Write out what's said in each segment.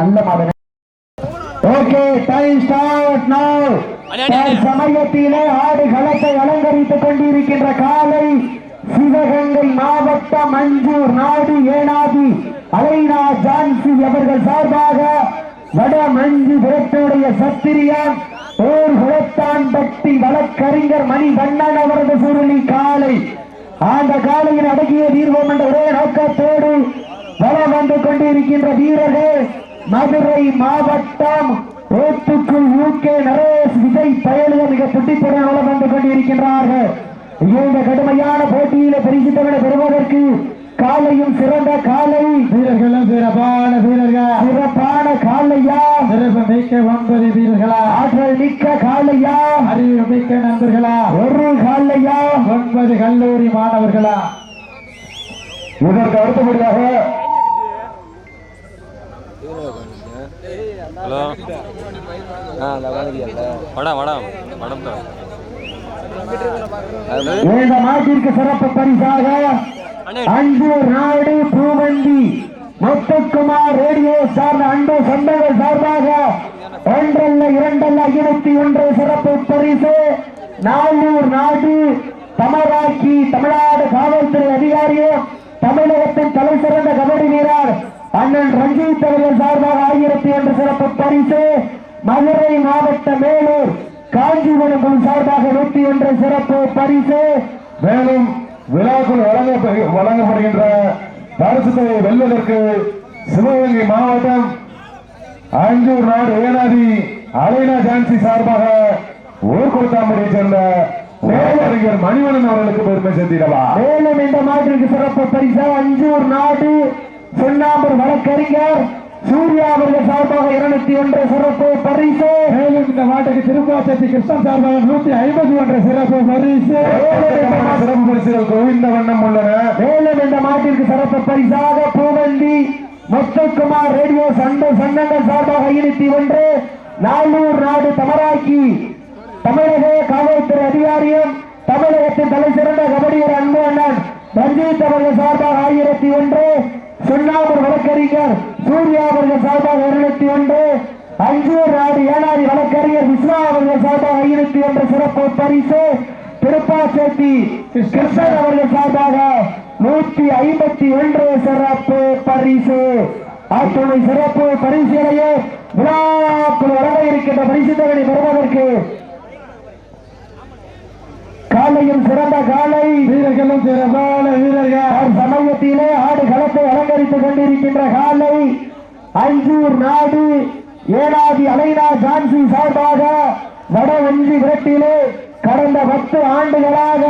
நல்ல மாடு okay time start நவ சமயத்திலே ஆடு களத்தை அலங்கரித்துக் கொண்டிருக்கின்ற காலை சிவகங்கை மாவட்டம் மஞ்சூர் நாடு ஏனாதி. அலைனா ஜான்சி அவர்கள் சார்பாக வட மஞ்சு புரட்டுடைய சத்திரியான் ஓர் குளத்தான் பட்டி வழக்கறிஞர் மணி வண்ணன் அவரது சுருளி காலை. அந்த காலையில் அடங்கிய தீர்வோம் என்ற ஒரே நோக்கத்தோடு வளம் வந்து கொண்டிருக்கின்ற வீரர்கள் மதுரை மாவட்டம் யூகே நரேஷ் விஜய் பயலுக மிக துடிப்புடன் வளம் வந்து கொண்டிருக்கின்றார்கள். இந்த கடுமையான போட்டியில பரிசுத்தவனை பெறுவதற்கு காலையும் சிறந்த காலை. வீரர்களும் சிறப்பான வீரர்கள். சிறப்பான காலையா? சிறப்பு மிக்க ஒன்பது வீரர்களா? ஆற்றல் மிக்க காலையா? அறிவு மிக்க நண்பர்களா? ஒரு காலையா? ஒன்பது கல்லூரி மாணவர்களா? இதற்கு அடுத்தபடியாக ஹலோ. வடா வடா. வடம் தான் இந்த மாட்டிற்கு சிறப்பு பரிசாக அஞ்சூர் நாடு பூவந்தி முத்துக்குமார் ரேடியோ சார்ந்த அன்பு சொந்தங்கள் சார்பாக ஒன்றல்ல இரண்டல்ல இருபத்தி ஒன்று சிறப்பு பரிசு. நானூர் நாடு தமராக்கி தமிழ்நாடு காவல்துறை அதிகாரியும் தமிழகத்தின் தலை சிறந்த கபடி வீரர் அண்ணன் ரஞ்சித் அவர்கள் சார்பாக ஆயிரத்தி ஒன்று சிறப்பு பரிசு மதுரை மாவட்ட மேலூர் காஞ்சிபுரம் குழு சார்பாக நூற்றி ஒன்று சிறப்பு பரிசு மேலும் விழாக்குள் வழங்க வழங்கப்படுகின்ற பரிசுத்தை வெல்வதற்கு சிவகங்கை மாவட்டம் அஞ்சூர் நாடு ஏனாதி அலைனா ஜான்சி சார்பாக ஊர்கொடுத்தாம்படியை சேர்ந்த வழக்கறிஞர் மணிவண்ணன் அவர்களுக்கு பெருமை சேர்த்திடவா? மேலும் இந்த மாட்டிற்கு சிறப்பு பரிசா அஞ்சூர் நாடு சுண்ணாம்பூர் வழக்கறிஞர் சூர்யா அவர்கள் சார்பாக இருநூத்தி ஒன்று சிறப்பு பரிசு. மேலும் இந்த மாட்டுக்கு திருப்பாசத்தி கிருஷ்ணன் சார்பாக நூத்தி ஐம்பது ஒன்று சிறப்பு பரிசு. சிறப்பு பரிசுகள் குவிந்த வண்ணம் உள்ளன. மேலும் இந்த மாட்டிற்கு சிறப்பு பரிசாக பூவந்தி முத்துக்குமார் ரேடியோ சண்டை சங்கங்கள் சார்பாக ஐநூத்தி ஒன்று நானூர் நாடு தமராக்கி தமிழக காவல்துறை அதிகாரியும் தமிழகத்தின் தலை சிறந்த கபடியர் அன்பு அண்ணன் ரஞ்சித் அவர்கள் சார்பாக ஆயிரத்தி ஒன்று சுண்ணாமூர் வழக்கறிஞர் சூர்யா அவர்கள் சார்பாக இருநூத்தி ஒன்று அஞ்சூர் நாடு ஏனாதி வழக்கறிஞர் விஸ்வா அவர்கள் சார்பாக ஐநூத்தி ஒன்று சிறப்பு பரிசு திருப்பாச்சேத்தி கிருஷ்ணன் அவர்கள் சார்பாக நூற்றி ஐம்பத்தி ஒன்று சிறப்பு பரிசு. அத்துணை சிறப்பு பரிசுகளையே விழாக்குள் வழங்க இருக்கின்ற பரிசு தொகை பெறுவதற்கு காலையும் சிறந்த காலை. வீரர்களும் சிறப்பான வீரர்கள். சமயத்திலே அலங்கரித்துக் கொண்டிருக்கின்ற காலை அஞ்சூர் நாடு ஏனாதி அலைனா ஜான்சி சார்பாக வட வஞ்சி விரட்டிலே கடந்த பத்து ஆண்டுகளாக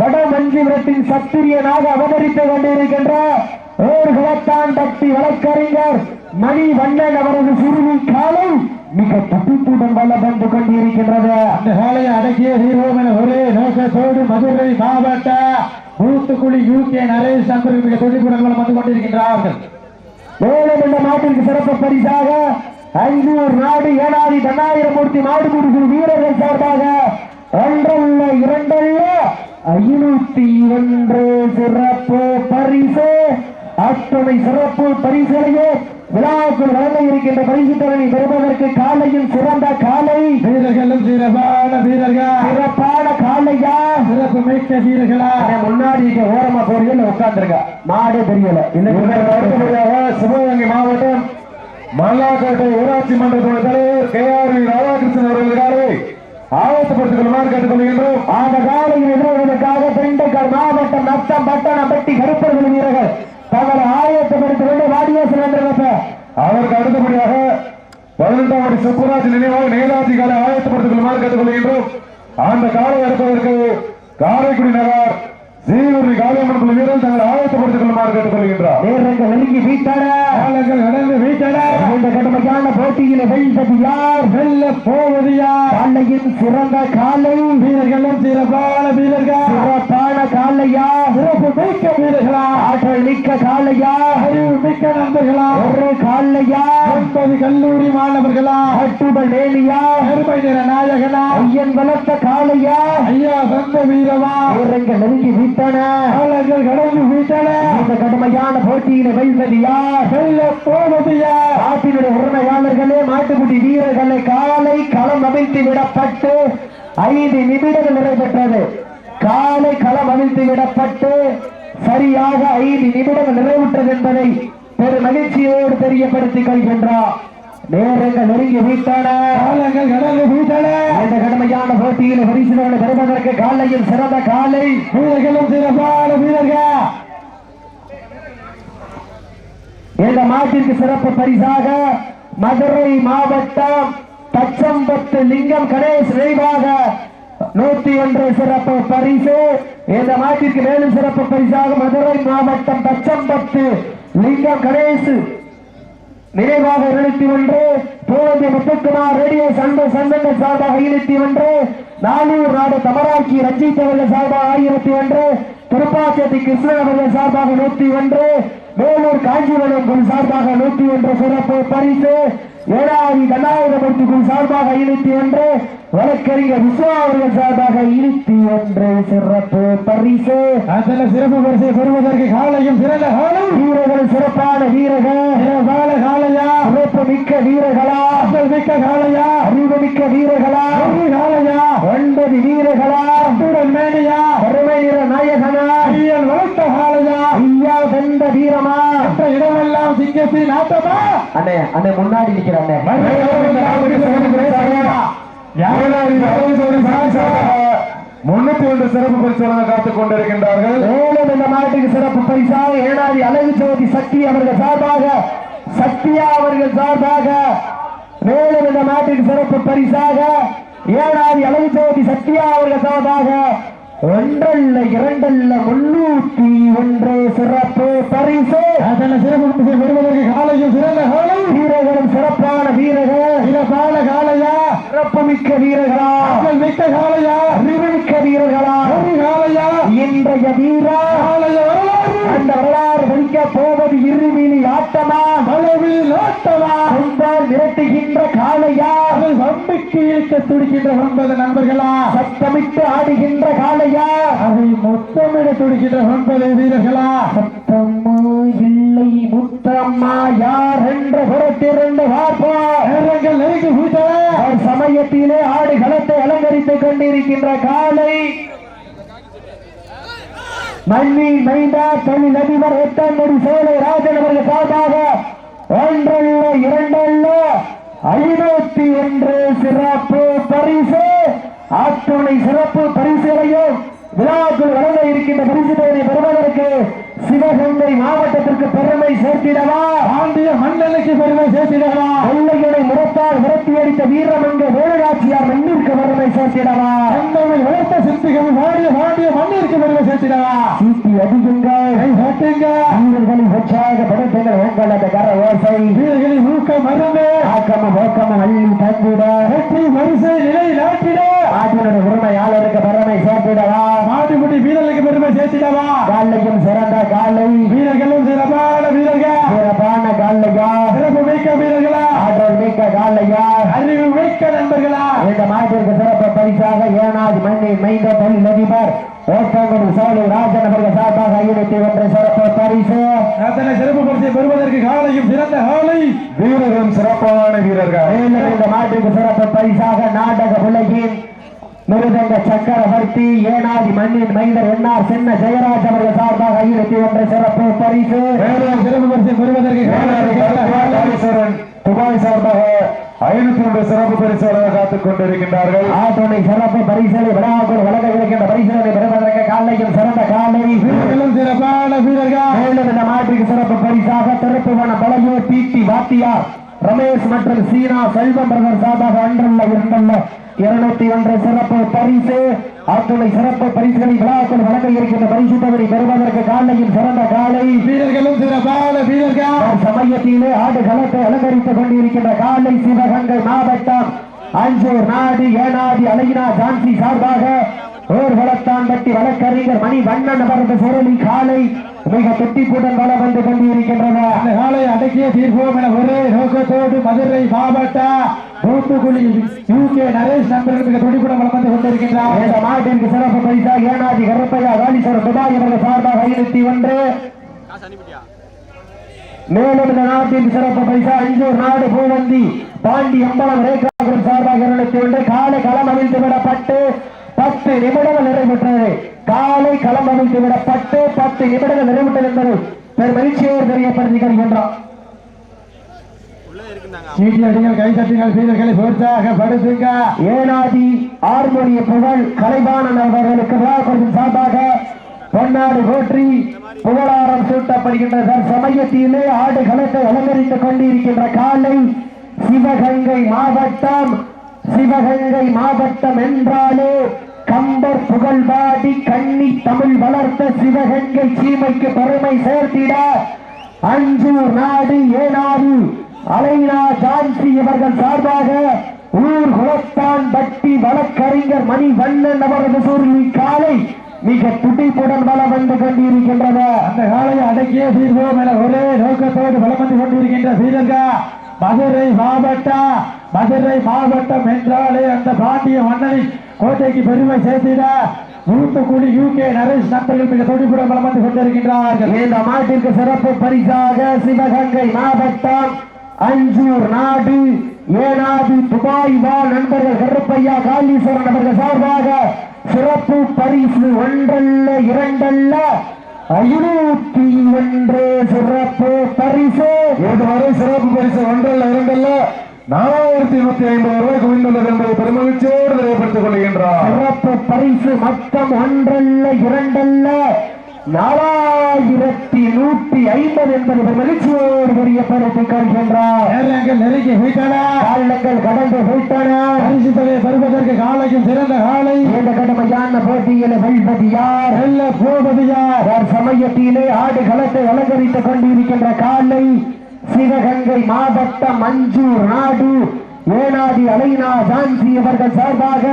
வட வஞ்சி விரட்டின் சத்திரியனாக அவதரித்துக் கொண்டிருக்கின்ற ஓர் குலத்தான் பக்தி வழக்கறிஞர் மணி வண்ணன் அவரது சிறுமி காலை மிக துடிப்புடன் வல்ல வந்து கொண்டிருக்கின்றது. அந்த வேலையை அடக்கிய தீர்வோம் ஒரே நோக்கத்தோடு மதுரை மாவட்ட மூத்துக்குழி யூகே நரேஷ் அன்பர்கள் மிக துடிப்புடன் வந்து கொண்டிருக்கின்றார்கள். மேலும் இந்த நாட்டிற்கு சிறப்பு பரிசாக அஞ்சூர் நாடு ஏனாதி தன்னாயிரமூர்த்தி மாடுபுடி குழு வீரர்கள் சார்பாக ஒன்றல்ல இரண்டல்ல ஐநூத்தி ஒன்று சிறப்பு பரிசு. அத்தனை சிறப்பு பரிசுகளையே விழாவுக்குள் வழங்க இருக்கின்ற பரிசு தொகை பெறுவதற்கு காலையில் சிறந்த காலை. வீரர்களும் சிறப்பான வீரர்கள். சிறப்பான காலையா சிறப்பு மிக்க வீரர்களா? முன்னாடி ஓரமா போறீங்க மாடே தெரியல. அடுத்தபடியாக சிவகங்கை மாவட்டம் மல்லாக்கோட்டை ஊராட்சி மன்ற துணைத் தலைவர் கே ஆர் ராதாகிருஷ்ணன் அவர்களுக்காக ஆயத்தப்படுத்திக் கொள்ளுமாறு கேட்டுக்கொள்கின்றோம். அந்த காலையில் எதிர்வதற்காக திண்டுக்கல் மாவட்டம் நத்தம் பட்டணம் பட்டி கருப்பர்கள் வீரர்கள். தங்களை ஆயத்தப்படுத்திக் கொண்டு வாடிவாசல் என்று அதற்கு அடுத்தபடியாக பதினெட்டாம் படி சுப்புராஜ் நினைவாக நேதாஜி காலை ஆயத்தப்படுத்திக் கொள்ளுமாறு கேட்டுக்கொள்கின்றோம். அந்த காலை எடுப்பதற்கு காரைக்குடி நகர் சீவரி காளியம்மன் குழு வீரர் தங்களை ஆயத்தப்படுத்திக் கொள்ளுமாறு கேட்டுக்கொள்கின்றார். நேரங்கள் நெருங்கி வீட்டார? காலங்கள் கடந்து வீட்டட இந்த கடுமையான போட்டியில வெல்வது யார்? வெல்ல போவது யார்? காலையின் சிறந்த காலை. வீரர்களும் சிறப்பான வீரர்கள். சிறப்பான காலையா? சிறப்பு மிக்க வீரர்களா? ஆற்றல் மிக்க காலையா? அறிவு மிக்க நண்பர்களா? ஒரு காலையா? ஒன்பது கல்லூரி மாணவர்களா? அட்டுடல் நேலியா பெருமை நிற நாயகனா? ஐயன் வளர்த்த காலையா? ஐயா சந்த வீரமா? நேரங்கள் நெருங்கி வீட்டன கடந்து வீட்டட இந்த கடுமையான போட்டியில வெல்வது யார்? வெல்ல போவது யார்? பார்வையாளர்களே மாட்டுக்குட்டி வீரர்களை காலை களம் அவிழ்த்து விடப்பட்டு ஐந்து நிமிடங்கள் நிறைவேற்றது. காலை களம் அவிழ்த்து விடப்பட்டு சரியாக ஐந்து நிமிடங்கள் நிறைவுற்றது என்பதை பெரும் மகிழ்ச்சியோடு தெரியப்படுத்திக் கொள்கின்றார் நேரங்கள் நெருங்கி விட்டன. காலங்கள் கடந்து விட்டன. இந்த கடுமையான போட்டியில் பரிசுகளை பெறுவதற்கு காலையில் சிறந்த காலை. வீரர்களும் சிறப்பான வீரர்கள். இந்த மாட்டிற்கு சிறப்பு பரிசாக மதுரை மாவட்டம் பச்சம்பத்து லிங்கம் கணேஷ் நினைவாக நூத்தி ஒன்று சிறப்பு பரிசு. இந்த மாட்டிற்கு மேலும் சிறப்பு பரிசாக மதுரை மாவட்டம் பச்சம்பத்து லிங்கம் கணேஷ் நினைவாக இருநூத்தி ஒன்று. போதி முத்துக்குமார் ரேடியோ சண்ட சந்தங்கள் சார்பாக இருநூத்தி ஒன்று. நானூர் நாடு தமராட்சி ரஞ்சித் அவர்கள் சார்பாக ஆயிரத்தி ஒன்று. திருப்பாச்சேரி கிருஷ்ணன் அவர்கள் சார்பாக நூத்தி ஒன்று. வேலூர் காஞ்சிபுரம் குழு சார்பாக நூத்தி ஒன்று சிறப்பு பரிசு. ஏழாவது கண்ணாயிரமூர்த்தி குழு சார்பாக இருநூத்தி ஒன்று. வழக்கறிஞர் விஸ்வா அவர்கள் சார்பாக இருநூத்தி ஒன்று சிறப்பு பரிசு. அதில் சிறப்பு பரிசை பெறுவதற்கு காலையும் சிறந்த காலம். வீரர்கள் சிறப்பான வீரர்கள். காலையா? சிறப்பு மிக்க வீரர்களா? ஆற்றல் மிக்க காலையா? அறிவு மிக்க வீரர்களா காலையா? ஒன்பது வீரர்களா? மேனியா நிற நாயகனா? ஐயா வெந்த வீரமா? மற்ற இடமெல்லாம் சிங்கத்தின் ஆட்டமா? அண்ணே அண்ணே முன்னாடி நிக்கிற அண்ணே. முன்னூத்தி ஒன்று சிறப்பு பரிசு வழங்க காத்துக் கொண்டிருக்கின்றார்கள். மேலும் இந்த நாட்டுக்கு சிறப்பு பரிசாக ஏனாதி அழகு ஜோதி சக்தி அவர்கள் சார்பாக சத்யா அவர்கள் சார்பாக மேலும் இந்த நாட்டுக்கு சிறப்பு பரிசாக ஏனாதி அழகு ஜோதி சத்யா அவர்கள் சார்பாக ஒன்றல்ல இரண்டல்ல முன்னூத்தி ஒன்று சிறப்பு பரிசு. அதன சிறப்பு பெறுவதற்கு காலையும் சிறந்த காலை. வீரர்களும் சிறப்பான வீரர்கள். சிறப்பான காலையா? சிறப்பு மிக்க வீரர்களா? மிக்க காலையா? அறிவு மிக்க வீரர்களா? காலையா? இன்றைய வீரா? காலைய வரலாறு அந்த வரலாறு வலிக்க போவது இருமினி ஆட்டமா? அளவில் ஓட்டமா கொண்டால் மிரட்டுகின்ற காளையா? அதை வம்பிக்கு இழுக்க துடிக்கின்ற ஒன்பது நண்பர்களா? சத்தமிட்டு ஆடுகின்ற காளையா? அதை மொத்தமிட துடிக்கின்ற ஒன்பது வீரர்களா? சத்தம்மா இல்லை முத்தம்மா யார் என்ற புறத்திருந்து பார்ப்போம். நேரங்கள் நெருங்கி சமயத்திலே ஆடு களத்தை அலங்கரித்துக் கொண்டிருக்கின்ற காலை மண்ணில் மைந்தா தொழில் அதிபர் எட்டாம்படி சோலை ராஜன் அவர்கள் சார்பாக ஒன்றல்ல இரண்டல்ல ஐநூத்தி ஒன்று சிறப்பு பரிசு. அத்துணை சிறப்பு பரிசுகளையும் விழாக்குள் வழங்க இருக்கின்ற பரிசு தொகையை பெறுவதற்கு சிவகங்கை மாவட்டத்திற்கு பெருமை சேர்த்திடவா? பாண்டிய மன்னனுக்கு பெருமை சேர்த்திடவா? கொள்ளையனை முறத்தால் விரட்டி அடித்த வீரமங்க வேலுநாச்சியார் மண்ணிற்கு பெருமை சேர்த்திடவா? தந்தமிழ் வளர்த்த சிற்பிகள் பாண்டிய பாண்டிய மண்ணிற்கு பெருமை சேர்த்திடவா? சீட்டி அதிகங்கள் கை தட்டுங்க வீரர்களின் உற்சாகப்படுத்துங்கள் உங்களது கர ஓசை. வீரர்களின் ஊக்கம் மருந்து. ஆக்கமும் ஓக்கமும் அள்ளி தந்திட வெற்றி வரிசை நிலை நாட்டிட ஆட்டினுடைய உரிமையாளருக்கு பெருமை சேர்த்திடவா? மாட்டுக்குட்டி வீரர்களுக்கு பெருமை சேர்த்திடவா? காலையும் சிறந்த காலை வீரர்களும் சிறப்பான வீரர்கள். சிறப்பான காலையா? சிறப்பு மிக்க வீரர்களா? ஆற்றல் மிக்க காலையா? அறிவு மிக்க நண்பர்களா? இந்த மாட்டிற்கு சிறப்பு பரிசாக ஏனாதி மண்ணின் மைந்த தொழில் அதிபர் ஓட்டங்குடி சோலை ராஜன் அவர்கள் சார்பாக ஐநூத்தி ஒன்று சிறப்பு பரிசு. அத்தனை சிறப்பு பரிசை பெறுவதற்கு காலையும் சிறந்த காலை. வீரர்களும் சிறப்பான வீரர்கள். மேலும் இந்த மாட்டுக்கு சிறப்பு பரிசாக நாடக உலகின் மிருதங்க சக்கரவர்த்தி ஏனாதி மண்ணின் மைந்தர் என்ஆர் சின்ன ஜெயராஜ் அவர்கள் சார்பாக ஐநூத்தி ஒன்று சிறப்பு பரிசு. சிறப்பு பரிசை பெறுவதற்கு. துபாய் சார்பாக ஐநூத்தி ஒன்று சிறப்பு பரிசு வழங்க காத்துக் கொண்டிருக்கின்றார்கள். ஆட்டோனை சிறப்பு பரிசலை விழாக்குள் வழங்க இருக்கின்ற பரிசுகளை பெறுவதற்கு காலையும் சிறந்த காலை. வீரர்களும் சிறப்பான வீரர்கள். மேலும் இந்த மாட்டுக்கு சிறப்பு பரிசாக திருப்புவன பலையூர் பிடி வாத்தியார் ரமேஷ் மற்றும் சீனா செல்வம் பிரதர் சார்பாக அன்றல்ல இரண்டல்ல இருநூத்தி ஒன்று சிறப்பு பரிசு. அத்துணை சிறப்பு பரிசுகளை விழாக்கள் வழங்க இருக்கின்ற பரிசு தொகை பெறுவதற்கு காலையில் சிறந்த காலை. வீரர்களும் சிறப்பான வீரர்கள். சமயத்திலே ஆடு களத்தை அலங்கரித்துக் கொண்டிருக்கின்ற காலை சிவகங்கை மாவட்டம். அஞ்சூர் நாடு ஏனாதி அழகினா ஜான்சி சார்பாக ஓர் வளத்தான் பட்டி வழக்கறிஞர் மணி வண்ணன் அவரது சுரளி காலை மிக துட்டிப்புடன் வளம் வந்து கொண்டிருக்கின்றன அந்த காலை அடக்கிய தீர்ப்போம் என ஒரே நோக்கத்தோடு மதுரை மாவட்ட தூத்துக்குடி யூகே நரேஷ் நண்பர்கள் மிக துடிப்புடன் வளம் வந்து கொண்டிருக்கின்றார். இந்த மாட்டிற்கு சிறப்பு பரிசா? ஏனாதி கருப்பையா காலீஸ்வரர் துபாய் அவர்கள் சார்பாக ஐநூத்தி ஒன்று. மேலும் இந்த நாட்டின் சிறப்பு பரிசு நாடு பூவந்தி பாண்டி அம்பலம் ரேகாபுரம் சார்பாக இருநூத்தி ஒன்று. காலை களம் விடப்பட்டு பத்து நிமிடங்கள் நிறைவுற்றது. காலை களம் விடப்பட்டு பத்து நிமிடங்கள் நிறைவுற்றது என்பது பெரும் மகிழ்ச்சியோடு தெரியப்படுத்தி சீட்டியடிகள் கை தட்டுங்கள் வீரர்களை படுத்துங்க. ஏனாதி ஆர்மோனிய புகழ் கலைவாணன் அவர்களுக்கு விழாக்குழுவின் சார்பாக பொன்னாடு போற்றி புகழாரம் சூட்டப்படுகின்ற சமயத்திலே ஆடு களத்தை அலங்கரித்துக் கொண்டிருக்கின்ற காலை சிவகங்கை மாவட்டம் சிவகங்கை மாவட்டம் என்றாலே கம்பர் புகழ்வாடி கண்ணி தமிழ் வளர்த்த சிவகங்கை சீமைக்கு பெருமை சேர்த்திட அஞ்சூர் நாடு ஏனாறு அலைனா ஜான்சி இவர்கள் சார்பாக ஊர் குலத்தான் பட்டி வழக்கறிஞர் மணி வண்ணன் அவரது சூழ்நிலை காலை மிக துடிப்புடன் வளம் வந்து கொண்டிருக்கின்றது. அந்த காலையை அடக்கிய தீர்வோம் என ஒரே நோக்கத்தோடு வலம் வந்து கொண்டிருக்கின்ற வீரர்கள் மதுரை மாவட்டம் மதுரை மாவட்டம் என்றாலே அந்த பாண்டிய மன்னனின் கோட்டைக்கு பெருமை சேர்த்திட தூத்துக்குடி யூகே நரேஷ் நண்பர்கள் மிக துடிப்புடன் வலம் வந்து கொண்டிருக்கின்றார்கள். இந்த மாட்டிற்கு சிறப்பு பரிசாக சிவகங்கை மாவட்டம் அஞ்சூர் நாடு ஏனாதி துபாய் வா நண்பர்கள் கருப்பையா காளீஸ்வரன் அவர்கள் சார்பாக சிறப்பு பரிசு ஒன்றல்ல இரண்டல்ல ஐநூத்தி ஒன்று சிறப்பு பரிசு. இதுவரை சிறப்பு பரிசு ஒன்றல்ல இரண்டல்ல? நாலாயிரத்தி நூத்தி ஐம்பது ரூபாய் குவிந்துள்ளது என்பதை பெருமகிழ்ச்சியோடு தெரியப்படுத்திக் கொள்கின்றார். சிறப்பு பரிசு மொத்தம் ஒன்றல்ல இரண்டல்ல நாலாயிரத்தி நூத்தி ஐம்பது என்பது மகிழ்ச்சியோடு தெரியப்படுத்திக் கொள்கின்றார் நேரங்கள் நெருங்கி காலங்கள் கடந்து விட்டன பரிசு தொகையை பெறுவதற்கு காலைக்கும் சிறந்த காலை. இந்த கடுமையான போட்டியில் வெல்வது யார்? வெல்ல போவது யார்? சமயத்திலே ஆடு களத்தை அலங்கரித்துக் கொண்டிருக்கின்ற காலை? சிவகங்கை மாவட்டம் மஞ்சூர் நாடு. ஏனாதி அலைனா ஜான்சி அவர்கள் சார்பாக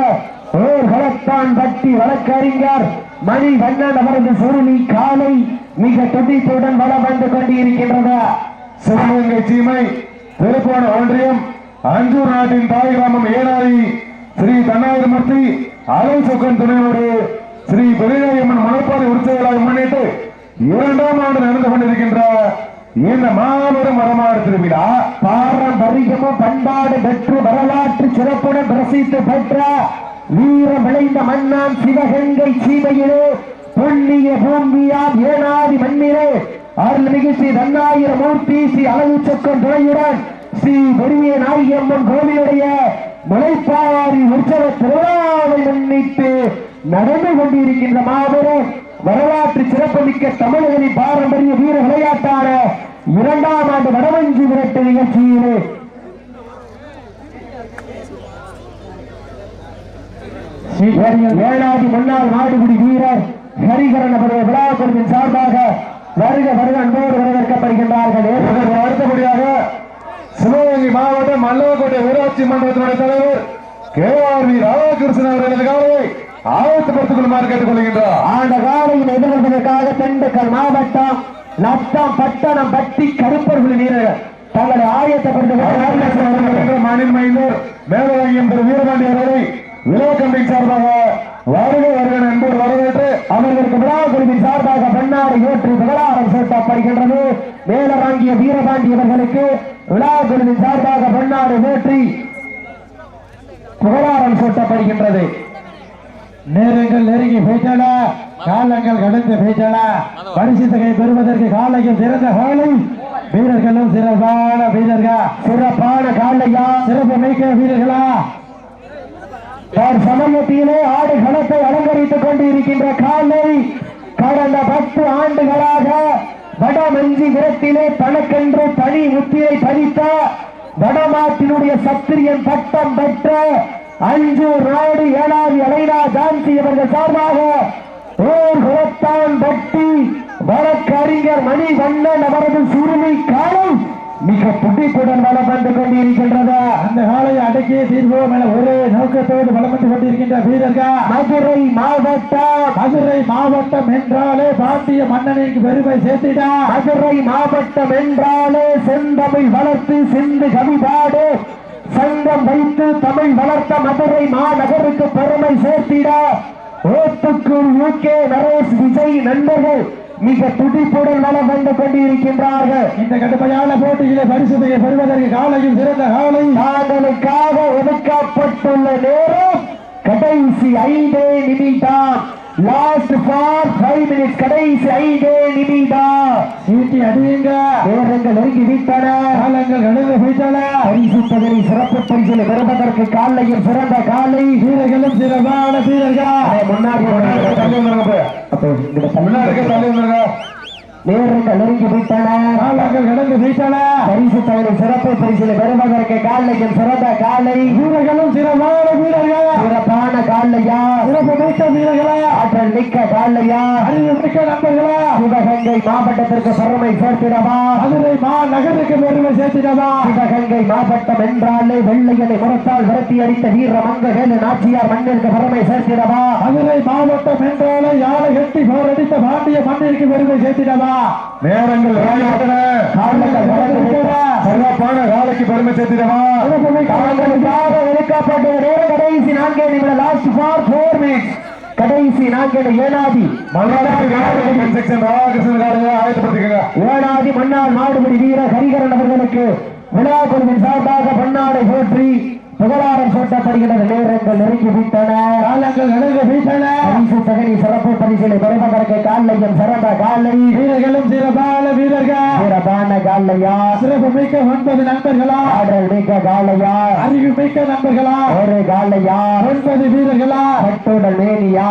ஓர் களத்தான் பட்டி வழக்கறிஞர் மணி வண்ணன் அவரது சுருளி காலை மிக துடிப்புடன் வளம் வந்து கொண்டிருக்கின்றது. சிவகங்கை சீமை திருப்போண ஒன்றியம் அஞ்சூர் நாட்டின் தாய் கிராமம் ஏனாரி ஸ்ரீ தன்னாயிரமூர்த்தி அருள் சுக்கன் துணையோடு ஸ்ரீ பெரியம்மன் மணப்பாறை உற்சவலாக முன்னிட்டு இரண்டாம் ஆண்டு நடந்து கொண்டிருக்கின்ற இந்த மாபெரும் வரமாறு திருவிழா பாரம்பரியமும் பண்பாடு பெற்று வரலாற்று சிறப்புடன் பிரசித்து பெற்ற வீர விளைந்த மன்னான் சிவகங்கை சீமையிலே பொன்னிய பூமியாம் ஏனாதி மண்ணிலே அருள்மிகு ஸ்ரீ தன்னாயிர மூர்த்தி ஸ்ரீ அழகு சொக்கம் துணையுடன் ஸ்ரீ பெரிய நாயம்மன் கோவிலுடைய முளைப்பாரி உற்சவ திருவிழாவை முன்னிட்டு நடந்து கொண்டிருக்கின்ற மாபெரும் வரலாற்று சிறப்புமிக்க தமிழர்களின் பாரம்பரிய வீர விளையாட்டான இரண்டாம் ஆண்டு வடவஞ்சி விரட்டு நிகழ்ச்சியிலே ஏழாவது முன்னாள் நாடுகுடி வீரர் ஹரிகரன் அவருடைய விழாக்குழுவின் சார்பாக வருக வருக அன்போடு வரவேற்கப்படுகின்றார்கள். அடுத்தபடியாக சிவகங்கை மாவட்டம் மல்லவக்கோட்டை ஊராட்சி மன்றத்தினுடைய தலைவர் கே ஆர் வி ராதாகிருஷ்ணன் அவர்களது காலையை ஆயத்தப்படுத்திக் கொள்ளுமாறு கேட்டுக் கொள்கின்றார் ஆண்ட காலையில் எதிர்கொள்வதற்காக திண்டுக்கல் மாவட்டம் நத்தம் பட்டணம் பட்டி கருப்பர்கள் வீரர்கள் தங்களை ஆயத்தப்படுத்த மாநில மைந்தர் மேலவாங்கி என்ற வீரபாண்டி அவர்களை கம்பி சார்பாக வருக வருக என்போர் வரவேற்று அவர்களுக்கு விழா குழுவின் சார்பாக பெண்ணாடு ஏற்று விவகாரம் சூட்டப்படுகின்றது மேலவாங்கிய வீரபாண்டி அவர்களுக்கு விழா குழுவின் சார்பாக பெண்ணாடு ஏற்றி புகழாரம் சூட்டப்படுகின்றது. நேரங்கள் நெருங்கி போயிட்டன காலங்கள் கடந்து போயிட்டன பரிசு தொகை பெறுவதற்கு காலையும் சிறந்த காலை வீரர்களும் சிறப்பான வீரர்கள். சிறப்பான காலையா? சிறப்பு மிக்க வீரர்களா? சமயத்திலே ஆடு கணத்தை அலங்கரித்துக் கொண்டிருக்கின்ற காலை கடந்த பத்து ஆண்டுகளாக வடமஞ்சி விரத்திலே தனக்கென்று தனி முத்திரை பதித்த வடமாட்டினுடைய சத்திரியன் பட்டம் பெற்ற அஞ்சூர் நாடு ஏழாவது அலைனா ஜான்சி அவர்கள் சார்பாக ஓர் குலத்தான் பட்டி வழக்கறிஞர் மணி வண்ணன் அவரது சுருமை காலம் மிக துடிப்புடன் வளம் வந்து கொண்டிருக்கின்றது. அந்த காலையை அடக்கிய தீர்வோம் என ஒரே நோக்கத்தோடு வளம் வந்து கொண்டிருக்கின்ற வீரர்கள். மதுரை மாவட்டம். மதுரை மாவட்டம் என்றாலே பாண்டிய மன்னனுக்கு பெருமை சேர்த்திட மதுரை மாவட்டம் என்றாலே செந்தமிழ் வளர்த்து சிந்து கவிபாடு. சங்கம் வைத்து தமிழ் வளர்த்த மதுரை மாநகருக்கு பெருமை சேர்த்திட. ஓட்டுக்குள் யூகே நரேஷ் விஜய் நண்பர்கள். மிக துடிப்புடன் வளம் வந்து கொண்டிருக்கின்றார்கள். இந்த கடுமையான போட்டியிலே பரிசு தொகையை பெறுவதற்கு காலையும் சிறந்த காலை. தாங்களுக்காக ஒதுக்கப்பட்டுள்ள நேரம் கடைசி ஐந்தே நிமிடம். லாஸ்ட் ஃபார் ஃபைவ் மினிட்ஸ் கடைசி ஐந்தே நிமிடம். சீட்டி அடியுங்க நேரங்கள் நெருங்கி விட்டன காலங்கள் கடந்து போயிட்டன பரிசு தொகை சிறப்பு பரிசில் பெறுவதற்கு காலையில் சிறந்த காலை. வீரர்களும் சிறப்பான வீரர்கள். முன்னாடி நேரங்கள் நெருங்கி விட்டன காலங்கள் கடந்து போயிட்டன பரிசு தொகை சிறப்பு பரிசில் பெறுவதற்கு காலையில் சிறந்த காலை. வீரர்களும் சிறப்பான வீரர்கள். சிறப்பான மிக்க வீரர்களா ஆற்றல் மிக்க காலையா அறிவு மிக்க நண்பர்களா சிவகங்கை மாவட்டத்திற்கு பெருமை சேர்த்திடவா? மதுரை மா நகருக்கு பெருமை சேர்த்திடவா? சிவகங்கை மாவட்டம் என்றாலே வெள்ளையனை முறத்தால் விரட்டி அடித்த வீர மங்கவேலு நாச்சியார் மண்ணிற்கு பெருமை சேர்த்திடவா? மதுரை மாவட்டம் என்றாலே யானை கட்டி போரடித்த பாண்டிய மண்ணிற்கு பெருமை சேர்த்திடவா? நேரங்கள் காலங்கள். சிறப்பான காலைக்கு பெருமை சேர்த்திடவா? ஒதுக்கப்பட்ட நேரம் கடைசி நான்கே நிமிடம் லாஸ்ட் ஃபார் ஃபோர் மினிட்ஸ் கடைசி நான்கே ஏனாதி ஏனாதி மன்னார் நாடுபடி வீரர் ஹரிகரன் அவர்களுக்கு விழா குழுவின் சார்பாக பன்னாடை போற்றி புகழாரம் சூட்டப்படுகிறது. நேரங்கள் நெருங்கி விட்டன காலங்கள் நடந்து வீட்டன பரிசு தகனி சிறப்பு பரிசிலை பெறுவதற்கு காலையும் சிறந்த காலை வீரர்களும் சிறப்பான வீரர்கள். சிறப்பான காலையா சிறப்பு மிக்க ஒன்பது நண்பர்களா? ஆடல் மிக்க காலையா அறிவு மிக்க நண்பர்களா? ஒரு காலையா ஒன்பது வீரர்களா? பட்டுடல் மேனியா?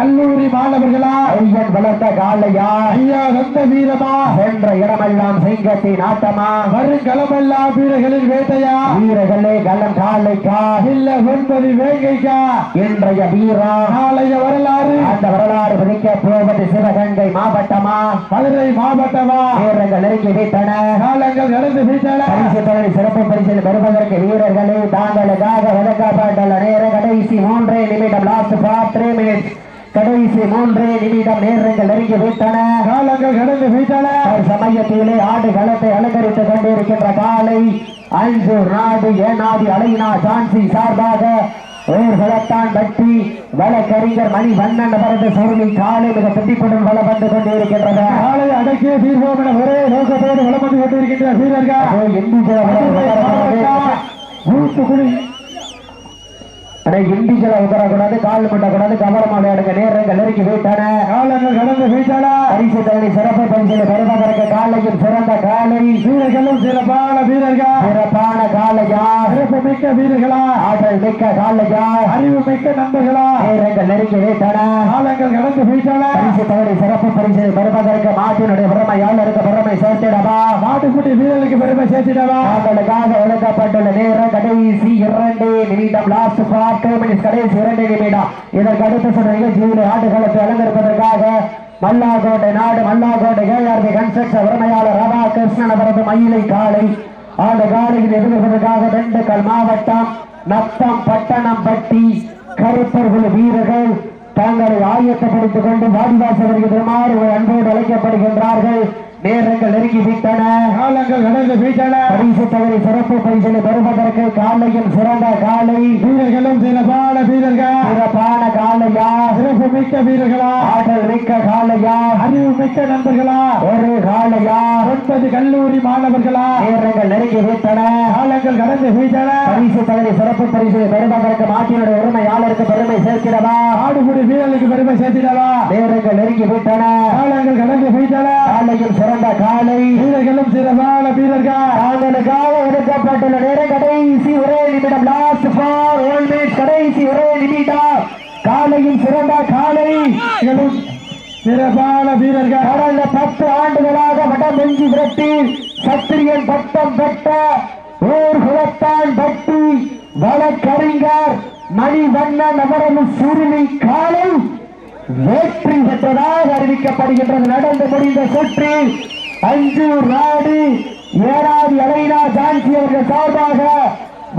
கல்லூரி மாணவர்களா? ஐயன் வளர்த்த காலையா ஐயா சொந்த வீரமா? சென்ற இடமெல்லாம் சிங்கத்தின் ஆட்டமா? வருங்களமெல்லாம் வீரர்களின் வேட்டையா? வீரர்களே கலம் காலைக்கா இல்ல ஒன்பது வேங்கைக்கா இன்றைய வீரா. நாளைய வரலாறு. அந்த வரலாறு விதிக்க போவது சிவகங்கை மாவட்டமா? மதுரை மாவட்டமா? வீரர்கள் நெருங்கி விட்டன. காலங்கள் நடந்து வீட்டன. பரிசு தொகை சிறப்பு பரிசில் பெறுவதற்கு வீரர்களே தாங்களுக்காக ஒதுக்கப்பட்டுள்ள நேரம் கடைசி மூன்றே நிமிடம் லாஸ்ட் ஃபார் த்ரீ மினிட்ஸ் கடைசி மூன்றே நிமிடம் நேரங்கள் நெருங்கி விட்டன. காலங்கள் கடந்து வீட்டன. சமயத்திலே ஆடு களத்தை அலங்கரித்துக் கொண்டிருக்கின்ற காலை அஞ்சூர் நாடு ஏனாதி அலைனா ஜான்சி சார்பாக ஊர்களத்தான் பட்டி வழக்கறிஞர் மணி வண்ணன் அவரது சுருளி காலை மிக துடிப்புடன் வளம் வந்து கொண்டிருக்கின்றது. காலை அடக்கிய தீர்வோம் என ஒரே நோக்கத்தோடு வளம் வந்து கொண்டிருக்கின்ற வீரர்கள். அடே இண்டிஜல உதரக்கூடாது கால் மட்டக்கூடாது கவனமாக எடுக்க நேரங்கள் நெருங்கி விட்டன காலங்கள் கடந்து வீட்டன பரிசு தகுதி சிறப்பு காலையில் சிறந்த காலை வீரர்களும் சிறப்பான வீரர்கள். சிறப்பான காலையா? சிறப்பு மிக்க வீரர்களா? ஆற்றல் மிக்க காலையா? அறிவு மிக்க நண்பர்களா? நேரங்கள் நெருங்கி விட்டன காலங்கள் கடந்து வீட்டன பரிசு தவறி சிறப்பு பரிசு பெறுவதற்கு மாட்டினுடைய பெருமையாளருக்கு பெருமை சேர்த்திடவா? மாட்டுக்குட்டி வீரர்களுக்கு பெருமை சேர்த்திடவா? அவர்களுக்காக ஒதுக்கப்பட்டுள்ள நேரம் கடைசி இரண்டு நிமிடம் லாஸ்ட் ஃபார் டூ மினிட்ஸ் கடைசி இரண்டு நிமிடம் இதற்கு நிகழ்ச்சியில் அலங்கரிப்பதற்காக மல்லாகோட்டை நாடு மல்லாகோட்டை கன்ஸ்ட்ரக்ஷன் உரிமையாளர் அவரது மயிலை காலை ஆண்டு காலையில் திண்டுக்கல் மாவட்டம் நத்தம் பட்டணம் பட்டி கருப்பர்கள் வீரர்கள் தங்களை ஆயத்தப்படுத்திக் கொண்டு வாடிவாசகருக்கு திருமாறு ஒரு அன்போடு அழைக்கப்படுகின்றார்கள். நேரங்கள் நெருங்கி விட்டன காலங்கள் கடந்து வீட்டன பரிசு தவறி சிறப்பு பரிசினை பெறுவதற்கு காலையில் சிறந்த காலை. வீரர்களும் சிறப்பான வீரர்கள். சிறப்பான காலையா? சிறப்பு மிக்க வீரர்களா? ஆற்றல் மிக்க காலையா? அறிவு மிக்க நண்பர்களா? ஒரு காலையா? ஒன்பது கல்லூரி மாணவர்களா? நேரங்கள் நெருங்கி விட்டன. காலங்கள் கடந்து வீட்டன. பரிசு தவறி சிறப்பு பரிசினை பெறுவதற்கு மாட்டினுடைய உரிமையாளருக்கு பெருமை சேர்க்கிறவா? ஆடுபுடி வீரர்களுக்கு பெருமை சேர்த்திடவா? நேரங்கள் நெருங்கி விட்டன. காலங்கள் கடந்து வீட்டன. காலையில் சிறந்த காலை. வீரர்களும் சிறப்பான வீரர்கள். தாங்களுக்காக ஒதுக்கப்பட்டுள்ள நேரம் கடைசி ஒரே நிமிடம். லாஸ்ட் ஃபார் மினிட் கடைசி ஒரே நிமிடம். காலையும் சிறந்த காலை. சிறப்பான வீரர்கள். கடந்த பத்து ஆண்டுகளாக வடமெஞ்சி விரட்டி சத்திரியன் பட்டம் பெற்ற ஓர் குலத்தான் பட்டி வழக்கறிஞர் மணிவண்ணன் அவரது சுருளி காலை வெற்றி பெற்றதாக அறிவிக்கப்படுகின்றது நடந்து முடிந்த சுற்று அஞ்சு நாடு ஏறாதி அலைனா ஜான்சி அவர்கள் சார்பாக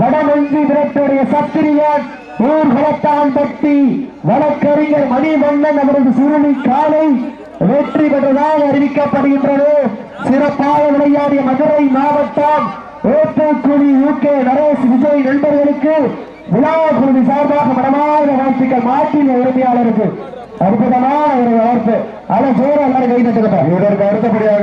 வடமஞ்சி விரட்டுடைய சத்திரியன் ஊர்குலத்தான் வழக்கறிஞர் மணிவண்ணன் அவரது சுருளி காலை வெற்றி பெற்றதாக அறிவிக்கப்படுகின்றது. சிறப்பாக விளையாடிய மதுரை மாவட்டம் ஓட்டக்குழி யூ கே நரேஷ் விஜய் நண்பர்களுக்கு விழா குழுவி சார்பாக மனமார்ந்த வாழ்த்துக்கள் மாற்றின உரிமையாளருக்கு. அற்புதமான ஒரு வார்த்தை அதை ஜோரா எல்லாரும் கை நட்டுக்கப்பா இதற்கு அடுத்தபடியாக